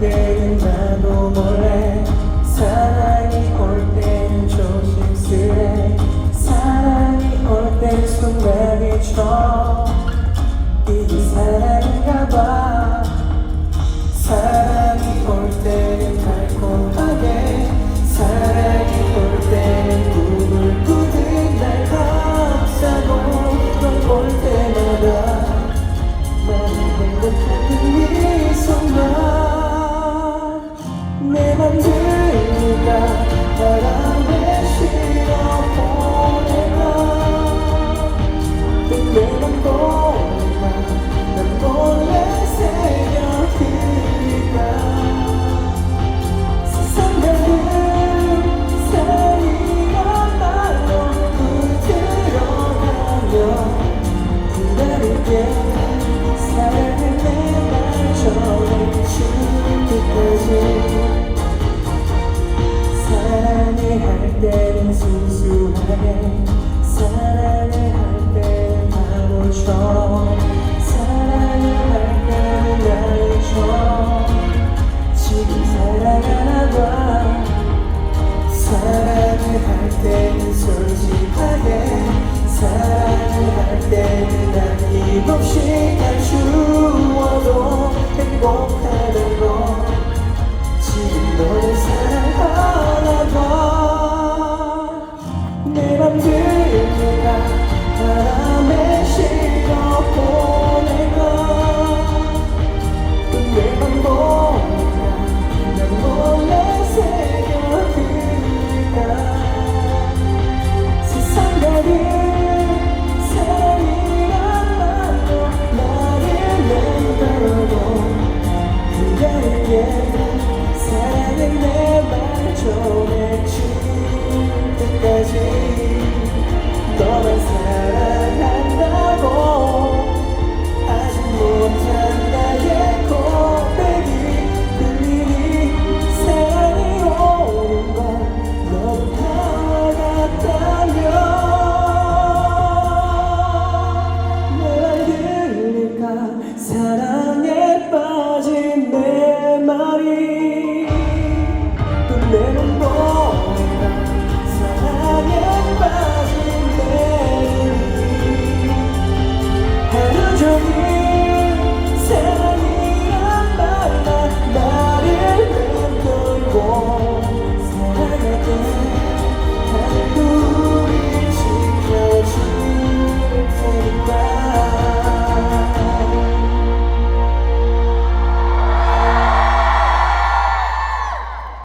때는 나도 몰래 사랑이 올 때는 조심스레 사랑이 올 때는 순간이 쳐 이게 사랑인가 봐. 사랑이 올 때는 달콤하게 사랑이 올 때는 부들부들 날 감싸고 넌볼 때마다 나는 행복한 사랑을 할 때는 바보처럼 사랑을 할 때는 지금 사랑하나 봐 사랑을 할 때는 솔직하게 사랑을 할 때는 행복하게 사랑을 내말줘